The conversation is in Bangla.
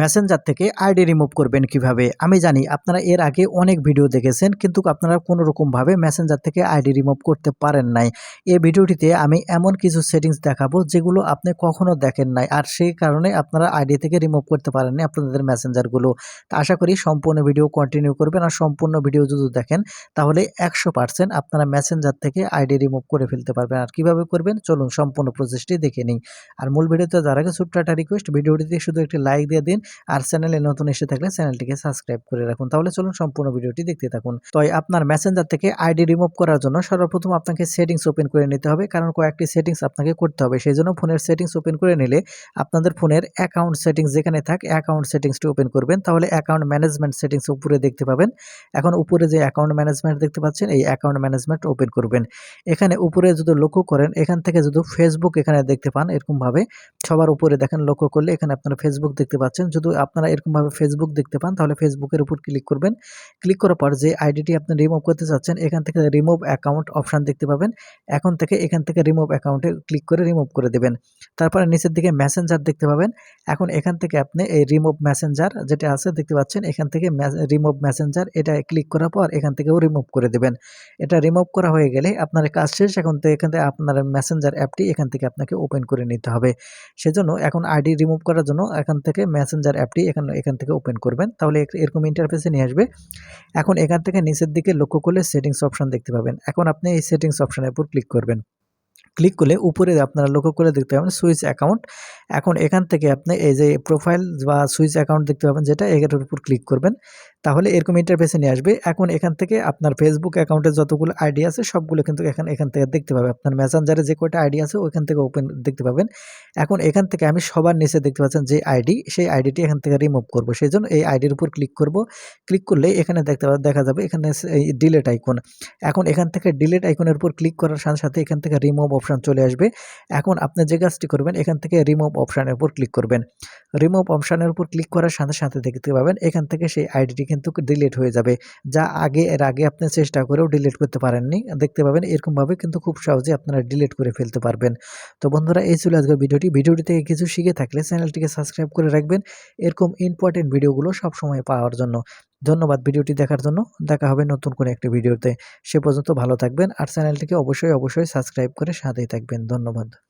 মেসেঞ্জার থেকে আইডি রিমুভ করবেন কীভাবে? আমি জানি আপনারা এর আগে অনেক ভিডিও দেখেছেন, কিন্তু আপনারা কোনো রকমভাবে মেসেঞ্জার থেকে আইডি রিমুভ করতে পারেন নাই। এই ভিডিওটিতে আমি এমন কিছু সেটিংস দেখাবো যেগুলো আপনি কখনো দেখেন নাই, আর সেই কারণে আপনারা আইডি থেকে রিমুভ করতে পারেননি আপনাদের মেসেঞ্জারগুলো আশা করি সম্পূর্ণ ভিডিও কন্টিনিউ করবেন, আর সম্পূর্ণ ভিডিও যদি দেখেন, তাহলে একশো পার্সেন্ট আপনারা মেসেঞ্জার থেকে আইডি রিমুভ করে ফেলতে পারবেন। আর কীভাবে করবেন? চলুন সম্পূর্ণ প্রসেসটি দেখে নিই। আর মূল ভিডিওতে যার আগে ছোট্ট একটা রিকোয়েস্ট ভিডিওটিতে শুধু একটি লাইক দিয়ে দিন আর চ্যানেলে নতুন এসে থাকলে চ্যানেলটিকে সাবস্ক্রাইব করে রাখুন। তাহলে চলুন সম্পূর্ণ ভিডিওটি দেখতে থাকুন। তো আপনার মেসেঞ্জার থেকে আইডি রিমুভ করার জন্য সর্বপ্রথম আপনাকে সেটিংস ওপেন করে নিতে হবে, কারণ কয়েকটি সেটিংস আপনাকে করতে হবে। সেই জন্য ফোনের সেটিংস ওপেন করে নিলে আপনাদের ফোনের অ্যাকাউন্ট সেটিংস যেখানে থাক অ্যাকাউন্ট সেটিংসটি ওপেন করবেন। তাহলে অ্যাকাউন্ট ম্যানেজমেন্ট সেটিংস উপরে দেখতে পাবেন। এখন উপরে যে অ্যাকাউন্ট ম্যানেজমেন্ট দেখতে পাচ্ছেন, এই অ্যাকাউন্ট ম্যানেজমেন্ট ওপেন করবেন। এখানে উপরে যদি লক্ষ্য করেন, এখান থেকে যদি ফেসবুক এখানে দেখতে পান, এরকমভাবে সবার উপরে দেখেন, লক্ষ্য করলে এখানে আপনারা ফেসবুক দেখতে পাচ্ছেন যদি আপনারা এরকমভাবে ফেসবুক দেখতে পান, তাহলে ফেসবুকের উপর ক্লিক করবেন। ক্লিক করার পর যে আইডিটি আপনি রিমুভ করতে চাচ্ছেন, এখান থেকে রিমুভ অ্যাকাউন্ট অপশান দেখতে পাবেন। এখন থেকে এখান থেকে রিমুভ অ্যাকাউন্টে ক্লিক করে রিমুভ করে দেবেন। তারপরে নিচের দিকে মেসেঞ্জার দেখতে পাবেন। এখন এখান থেকে আপনি এই রিমুভ মেসেঞ্জার যেটা আছে দেখতে পাচ্ছেন, এখান থেকে রিমুভ মেসেঞ্জার এটা ক্লিক করার পর এখান থেকেও রিমুভ করে দেবেন। এটা রিমুভ করা হয়ে গেলে আপনার কাজ শেষ, এখন থেকে এখান থেকে আপনার মেসেঞ্জার অ্যাপটি এখান থেকে আপনাকে ওপেন করে নিতে হবে। সেজন্য এখন আইডি রিমুভ করার জন্য এখান থেকে মেসেঞ্জার অ্যাপটি এখান এখান থেকে ওপেন করবেন। তাহলে এরকম ইন্টারফেসে নিয়ে আসবে। এখন এখান থেকে নিচের দিকে লক্ষ্য করলে সেটিংস অপশান দেখতে পাবেন। এখন আপনি এই সেটিংস অপশানের উপর ক্লিক করবেন। ক্লিক করলে উপরে আপনারা লক্ষ্য করে দেখতে পাবেন সুইচ অ্যাকাউন্ট এখন এখান থেকে আপনি এই যে প্রোফাইল বা সুইচ অ্যাকাউন্ট দেখতে পাবেন, যেটা এটার উপর ক্লিক করবেন। তাহলে এরকম ইন্টারফেসে নিয়ে আসবে। এখন এখান থেকে আপনার ফেসবুক অ্যাকাউন্টে যতগুলো আইডি আছে, সবগুলো কিন্তু এখান এখান থেকে দেখতে পাবে আপনার মেসেঞ্জারে যে কয়টা আইডি আছে, ওইখান থেকে ওপেন দেখতে পাবেন। এখন এখান থেকে আমি সবার নিচে দেখতে পাচ্ছেন যে আইডি সেই আইডিটি এখান থেকে রিমুভ করব। সেই জন্য এই আইডির উপর ক্লিক করব। ক্লিক করলে এখানে দেখতে দেখা যাবে এখানে এই ডিলেট আইকন এখন এখান থেকে ডিলেট আইকনের উপর ক্লিক করার সাথে সাথে এখান থেকে রিমুভ অপশান চলে আসবে। এখন আপনি যে কাজটি করবেন, এখান থেকে রিমুভ অপশানের উপর ক্লিক করবেন। রিমুভ অপশানের উপর ক্লিক করার সাথে সাথে দেখতে পাবেন, এখান থেকে সেই আইডিটি কিন্তু ডিলিট হয়ে যাবে। যা আগে, এর আগে আপনি চেষ্টা করেও ডিলিট করতে পারেননি। দেখতে পাবেন এরকমভাবে কিন্তু খুব সহজে আপনারা ডিলিট করে ফেলতে পারবেন। তো বন্ধুরা, এই ছিল আজকের ভিডিওটি। ভিডিওটি থেকে কিছু শিখে থাকলে চ্যানেলটিকে সাবস্ক্রাইব করে রাখবেন এরকম ইম্পর্টেন্ট ভিডিওগুলো সবসময় পাওয়ার জন্য। ধন্যবাদ ভিডিওটি দেখার জন্য। দেখা হবে নতুন কোনো একটি ভিডিওতে। সে পর্যন্ত ভালো থাকবেন আর চ্যানেলটিকে অবশ্যই অবশ্যই সাবস্ক্রাইব করে সাথেই থাকবেন। ধন্যবাদ।